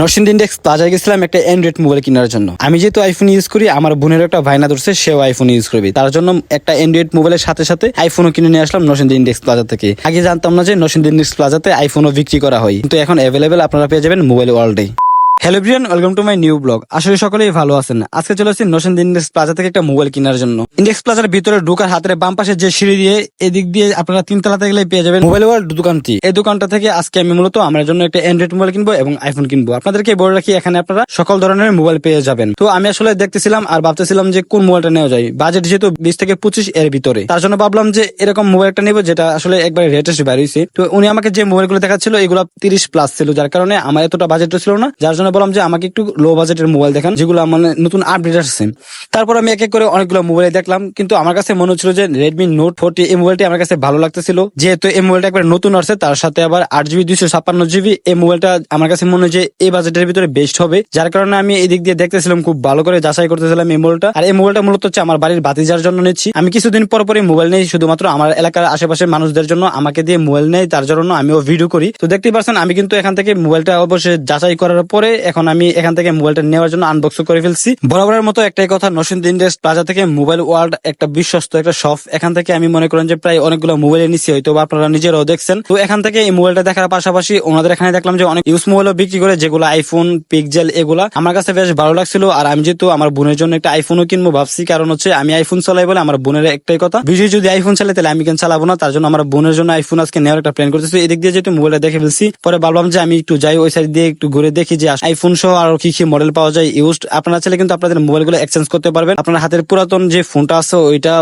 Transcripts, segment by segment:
Narsingdi index প্লাজায় গেছিলাম একটা অ্যান্ড্রয়েড মোবাইল কেনার জন্য। আমি যেহেতু আইফোন ইউজ করি, আমার বোনের একটা ভাইনা ধরছে, সেও আইফোন ইউজ করবে। তার জন্য একটা অ্যান্ড্রয়েড মোবাইলের সাথে সাথে আইফোনও কিনে নিয়ে আসলাম নরসিন্দ ইন্ডেক্স প্লাজা থেকে। আগে জানতাম না যে নরসিন্দ ইন্ডেক্স প্লাজাতে আইফোনও বিক্রি করা হয়। কিন্তু এখন অ্যাভেলেবেল আপনারা পেয়ে যাবেন মোবাইল ওয়ার্ল্ডে hello Brian welcome to my new blog. আসলে সকলেই ভালো আছেন। আজকে চলে আসছি নশন ইন্ডেক্স প্লাজা থেকে একটা মোবাইল কেনার জন্য। ইন্ডেক্স প্লাজার ভিতরে ঢুকার হাতের বাম পাশে যে সিঁড়ি দিয়ে এদিক দিয়ে আপনারা তিন তিনতলাতে গেলে পেয়ে যাবেন মোবাইল ওয়ার্ল্ড দোকানটি। এই দোকানটা থেকে আজকে আমি মূলত আমার জন্য একটা অ্যান্ড্রয়েড মোবাইল কিনবো এবং আইফোন কিনবো। আপনাদেরকে বলে রাখি, এখানে আপনারা সকল ধরনের মোবাইল পেয়ে যাবেন। তো আমি আসলে দেখতেছিলাম আর ভাবতেছিলাম যে কোন মোবাইলটা নেওয়া যায়। বাজেট যেহেতু বিশ থেকে পঁচিশ এর ভিতরে। তার জন্য ভাবলাম যে এরকম মোবাইলটা নেব যেটা আসলে একবারে রেটেস্ট বেরিয়েছে তো উনি আমাকে যে মোবাইলগুলো দেখাচ্ছিল, এগুলো তিরিশ প্লাস ছিল, যার কারণে আমার এতটা বাজেটও ছিল না। যার জন্য বললাম যে আমাকে একটু লো বাজেটের মোবাইল দেখান, যেগুলো মানে নতুন আপডেট আসছে। তারপর আমি এক এক করে অনেকগুলো মোবাইল দেখলাম, কিন্তু আমার কাছে মনে হচ্ছিল যে রেডমি নোট ফোরটি এই মোবাইলটি আমার কাছে ভালো লাগতেছিল। যেহেতু এই মোবাইলটা একবার নতুন আসছে, তার সাথে আবার আট জিবি দুইশো ছাপ্পান্ন জিবি এই মোবাইলটা আমার কাছে মনে হয় যে এই বাজেটের ভিতরে বেস্ট হবে। যার কারণে আমি এদিক দিয়ে দেখতেছিলাম, খুব ভালো করে যাচাই করতেছিলাম এই মোবাইলটা আর এই মোবাইলটা মূলত হচ্ছে আমার বাড়ির বাতি বাতিজার জন্য নিচ্ছি। আমি কিছুদিন পর পরই মোবাইল নেই, শুধুমাত্র আমার এলাকার আশেপাশের মানুষদের জন্য আমাকে দিয়ে মোবাইল নেই, তার জন্য আমিও ভিডিও করি। তো দেখতেই পাচ্ছেন আমি কিন্তু এখান থেকে মোবাইলটা অবশ্যই যাচাই করার পরে এখন আমি এখান থেকে মোবাইলটা নেওয়ার জন্য আনবক্স করে ফেলছি। বরাবরের মতো একটাই কথা, নসিন্দ ইন্ডেক্স প্লাজা থেকে মোবাইল ওয়ার্ল্ড একটা বিশ্বস্ত একটা শপ। এখান থেকে আমি মনে করেন যে প্রায় অনেকগুলো মোবাইল নিচ্ছি হয়তো বা আপনারা নিজেরাও দেখছেন। তো এখান থেকে এই মোবাইলটা দেখার পাশাপাশি ওনাদের এখানে দেখলাম যে অনেক ইউজ মোবাইলও বিক্রি করে, যেগুলো আইফোন পিকজেল এগুলা। আমার কাছে বেশ ভালো লাগছিল, আর আমি যেহেতু আমার বোনের জন্য একটা আইফোনও কিনবো ভাবছি, কারণ হচ্ছে আমি আইফোন চালাই বলে আমার বোনের একটাই কথা। বিজয় যদি আইফোন চালাই, তাহলে আমি কেন চালাবো না? তার জন্য আমার বোনের জন্য আইফোন আজকে নেওয়ার একটা প্ল্যান করতেছি। এদিক দিয়ে যেহেতু মোবাইলটা দেখে ফেলছি, পরে ভাবলাম যে আমি একটু যাই, ওই সাইড দিয়ে একটু ঘুরে দেখি যে আইফোন সহ আর কি কি মডেল পাওয়া যায় ইউজ আপনারা চাইলে কিন্তু আপনাদের মোবাইলগুলো এক্সচেঞ্জ করতে পারবেন। আপনার হাতের পুরাতন যে ফোনটা আছে, ওইটা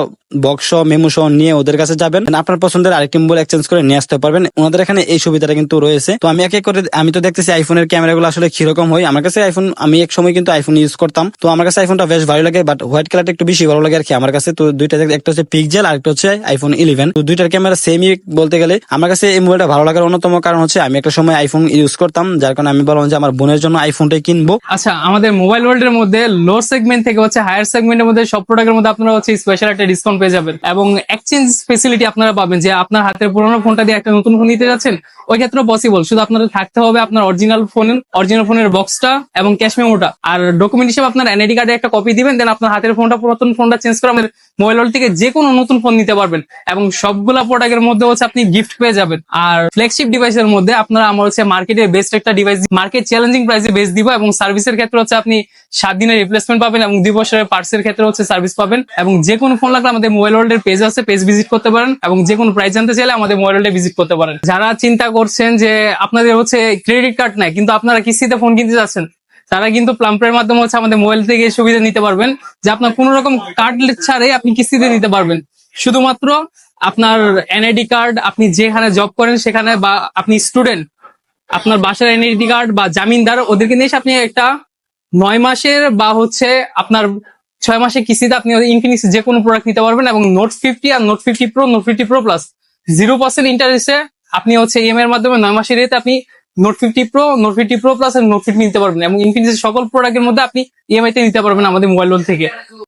বক্স মেমো সহ নিয়ে ওদের কাছে যাবেন। আপনার পছন্দের আরেকটি মোবাইল এক্সচেঞ্জ করে নিয়ে আসতে পারবেন। ওনাদের এখানে এই সুবিধাটা কিন্তু রয়েছে। তো আমি এক করে, আমি তো দেখতেছি আইফোনের ক্যামেরাগুলো আসলে কীরকম হয়। আমার কাছে আইফোন আমি এক সময় কিন্তু আইফোন ইউজ করতাম। তো আমার কাছে আইফোনটা বেশ ভালো লাগে বাট হোয়াইট কালারটা একটু বেশি ভালো লাগে আর কি আমার কাছে। তো দুইটা একটা হচ্ছে পিকজেল আর একটা হচ্ছে আইফোন ইলেভেন তো দুইটার ক্যামেরা সেমই বলতে গেলে, আমার কাছে এই মোবাইলটা ভালো লাগার অন্যতম কারণ হচ্ছে, আমি একটা সময় আইফোন ইউজ করতাম। যার কারণে আমি বললাম যে, আমার বোনের জন্য আইফোনটাই কিনবো। আচ্ছা আমাদের মোবাইল ওয়ার্ল্ডের মধ্যে লো সেগমেন্ট থেকে হচ্ছে হায়ার সেগমেন্টের মধ্যে সব প্রোডাক্টের মধ্যে আপনারা হচ্ছে স্পেশাল একটা ডিসকাউন্ট পেয়ে যাবেন। এবং এক্সচেঞ্জ ফেসিলিটি আপনারা পাবেন যে আপনার হাতের পুরোনো ফোনটা দিয়ে একটা নতুন ফোন নিতে যাচ্ছেন, ওই ক্ষেত্রে পসিবল শুধু আপনাদের থাকতে হবে আপনার অরিজিনাল ফোনের অরিজিনাল ফোনের বক্সটা এবং ক্যাশ মেমোটা আর ডকুমেন্ট হিসেবে আপনার এনআইডি কার্ডে একটা কপি দিবেন দেন আপনার হাতের ফোনটা পুরাতন ফোনটা চেঞ্জ করে আমাদের মোবাইল ওয়ার্ল্ড থেকে যে কোনো নতুন ফোন নিতে পারবেন। এবং সবগুলা প্রোডাক্টের মধ্যে হচ্ছে আপনি গিফট পেয়ে যাবেন। আর ফ্ল্যাগশিপ ডিভাইসের মধ্যে আপনারা আমার হচ্ছে মার্কেটের বেস্ট একটা ডিভাইস মার্কেট চ্যালেঞ্জিং প্রাইসে বেস্ট দিব এবং সার্ভিসের ক্ষেত্রে হচ্ছে আপনি সাত দিনের রিপ্লেসমেন্ট পাবেন এবং দুই বছরের পার্টসের ক্ষেত্রে হচ্ছে সার্ভিস পাবেন এবং যে কোনো ফোন লাগলে আমাদের মোবাইল ওয়ার্ল্ডের পেজ আছে পেজ ভিজিট করতে পারেন এবং যে কোনো প্রাইস জানতে চাইলে আমাদের মোবাইল ওয়ার্ল্ডে ভিজিট করতে পারেন। যারা চিন্তা করছেন যে আপনাদের হচ্ছে ক্রেডিট কার্ড নাই, কিন্তু আপনারা কিস্তিতে ফোন কিনতে যাচ্ছেন, তারা কিন্তু প্লাম্পের মাধ্যমে হচ্ছে আমাদের মোবাইল থেকে সুবিধা নিতে পারবেন যে আপনার কোনো রকম কার্ড ছাড়াই আপনি কিস্তিতে নিতে পারবেন। শুধুমাত্র আপনার এনআইডি কার্ড আপনি যেখানে জব করেন সেখানে বা আপনি স্টুডেন্ট আপনার বাসার এনআইডি কার্ড বা জামিনদার, ওদেরকে নিয়ে আপনি একটা নয় মাসের বা হচ্ছে আপনার ছয় মাসের কিস্তিতে আপনি ইনফিনিক্স যে কোনো প্রোডাক্ট নিতে পারবেন এবং নোট ফিফটি আর note fifty pro note fifty pro plus zero percent ইন্টারেস্টে আপনি হচ্ছে ইএমআই এর মাধ্যমে নয় মাসের রেতে আপনি note fifty pro note fifty pro plus note fifty নিতে পারবেন এবং ইনফিনিক্স সকল প্রোডাক্টের মধ্যে আপনি ইএমআই তে নিতে পারবেন আমাদের মোবাইল লোন থেকে।